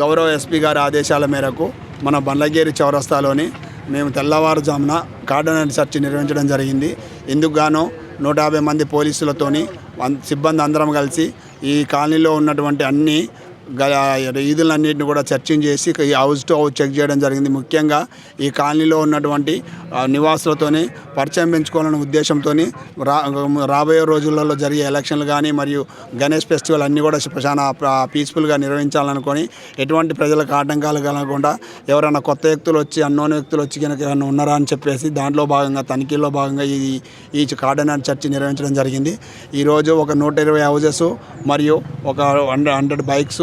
గౌరవ ఎస్పీ గారి ఆదేశాల మేరకు మన బండ్లగేరి చౌరస్తాలోని మేము తెల్లవారుజామున కార్డనల్ సెర్చ్ నిర్వహించడం జరిగింది. ఇందుకు గాను నూట యాభై మంది పోలీసులతోని సిబ్బంది అందరం కలిసి ఈ కాలనీలో ఉన్నటువంటి అన్ని గ- ఈదులన్నింటిని కూడా చర్చింగ్ చేసి ఈ హౌస్ టు హౌస్ చెక్ చేయడం జరిగింది. ముఖ్యంగా ఈ కాలనీలో ఉన్నటువంటి నివాసులతోనే పరిచయం పెంచుకోవాలనే ఉద్దేశంతో రా రాబోయే రోజులలో జరిగే ఎలక్షన్లు కానీ మరియు గణేష్ ఫెస్టివల్ అన్నీ కూడా చాలా పీస్ఫుల్గా నిర్వహించాలనుకొని ఎటువంటి ప్రజలకు ఆటంకాలు కలగకుండా ఎవరైనా కొత్త వ్యక్తులు వచ్చి అన్నోన్ వ్యక్తులు వచ్చి కనుక ఏమైనా ఉన్నారా అని చెప్పేసి దాంట్లో భాగంగా తనిఖీల్లో భాగంగా ఈ ఈ కాడనాడ్ చర్చి నిర్వహించడం జరిగింది. ఈరోజు ఒక నూట ఇరవై హౌజెస్ మరియు ఒక హండ్రెడ్ హండ్రెడ్ బైక్స్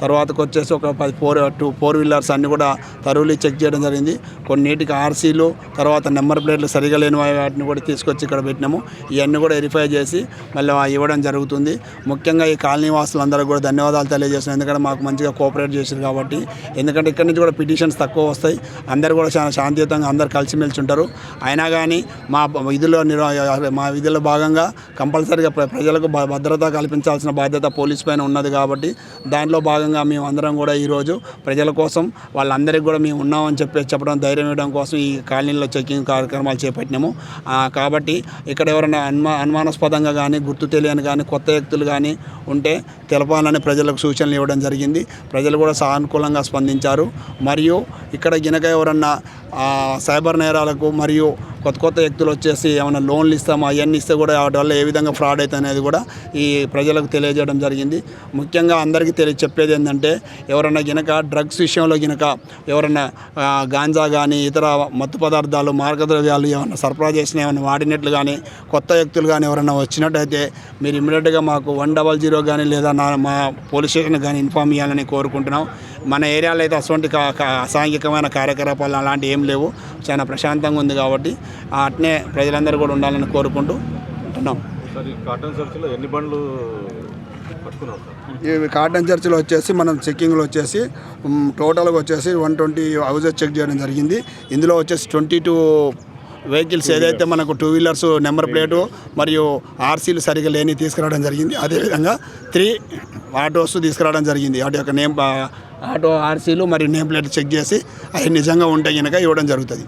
తర్వాతకు వచ్చేసి ఒక పది ఫోర్ టూ ఫోర్ వీలర్స్ అన్నీ కూడా తరువులు చెక్ చేయడం జరిగింది. కొన్నిటికి ఆర్సీలు తర్వాత నెంబర్ ప్లేట్లు సరిగా లేని వాటిని కూడా తీసుకొచ్చి ఇక్కడ పెట్టినాము. ఇవన్నీ కూడా వెరిఫై చేసి మళ్ళీ ఇవ్వడం జరుగుతుంది. ముఖ్యంగా ఈ కాలనీ వాసులందరూ కూడా ధన్యవాదాలు తెలియజేస్తున్నాం. ఎందుకంటే మాకు మంచిగా కోఆపరేట్ చేశారు కాబట్టి. ఎందుకంటే ఇక్కడ నుంచి కూడా పిటిషన్స్ తక్కువ వస్తాయి. అందరు కూడా చాలా శాంతియుతంగా అందరు కలిసిమెలిసి ఉంటారు. అయినా కానీ మా విధుల్లో మా విధుల్లో భాగంగా కంపల్సరీగా ప్ర- ప్రజలకు భ- భద్రత కల్పించాల్సిన బాధ్యత పోలీస్ పైన ఉన్నది కాబట్టి దాంట్లో భాగంగా మేము అందరం కూడా ఈరోజు ప్రజల కోసం వాళ్ళందరికీ కూడా మేము ఉన్నామని చెప్పి చెప్పడం ధైర్యం ఇవ్వడం కోసం ఈ కాలనీలో చెక్కింగ్ కార్యక్రమాలు చేపట్టినాము. కాబట్టి ఇక్కడ ఎవరైనా అనుమా అనుమానాస్పదంగా కానీ గుర్తు తెలియని కానీ కొత్త వ్యక్తులు కానీ ఉంటే తెలపాలని ప్రజలకు సూచనలు ఇవ్వడం జరిగింది. ప్రజలు కూడా సానుకూలంగా స్పందించారు. మరియు ఇక్కడ గినక ఎవరన్నా సైబర్ నేరాలకు మరియు కొత్త కొత్త వ్యక్తులు వచ్చేసి ఏమైనా లోన్లు ఇస్తామో అవన్నీ ఇస్తే కూడా వాటి వల్ల ఏ విధంగా ఫ్రాడ్ అవుతుంది అనేది కూడా ఈ ప్రజలకు తెలియజేయడం జరిగింది. ముఖ్యంగా అందరికీ తెలియ చెప్పేది ఏంటంటే ఎవరైనా గినక డ్రగ్స్ విషయంలో గినక ఎవరైనా గాంజా కానీ ఇతర మత్తు పదార్థాలు మార్గద్రవ్యాలు ఏమైనా సరఫరా చేసిన ఏమైనా వాడినట్లు కానీ కొత్త వ్యక్తులు కానీ ఎవరైనా వచ్చినట్టయితే మీరు ఇమీడియట్గా మాకు వన్ డబల్ జీరో కానీ లేదా నా మా పోలీస్ స్టేషన్ కానీ ఇన్ఫామ్ చేయాలని కోరుకుంటున్నాం. మన ఏరియాలో అయితే అటువంటి అసాంఘికమైన కార్యకలాపాలు అలాంటివి ఏం లేవు. చాలా ప్రశాంతంగా ఉంది కాబట్టి అట్నే ప్రజలందరూ కూడా ఉండాలని కోరుకుంటూ ఉంటున్నాం. ఎన్ని బండ్లు ఈ కాటన్ చర్చిలో వచ్చేసి మనం చెక్కింగ్లో వచ్చేసి టోటల్గా వచ్చేసి వన్ ట్వంటీ హౌజెస్ చెక్ చేయడం జరిగింది. ఇందులో వచ్చేసి ట్వంటీ టూ వెహికల్స్ ఏదైతే మనకు టూ వీలర్స్ నెంబర్ ప్లేటు మరియు ఆర్సీలు సరిగా లేని తీసుకురావడం జరిగింది. అదేవిధంగా త్రీ ఆటోస్ తీసుకురావడం జరిగింది. వాటి యొక్క నేమ్ ఆటో ఆర్సీలు మరియు నేమ్ ప్లేట్ చెక్ చేసి అవి నిజంగా ఉంటే కనుక ఇవ్వడం జరుగుతుంది.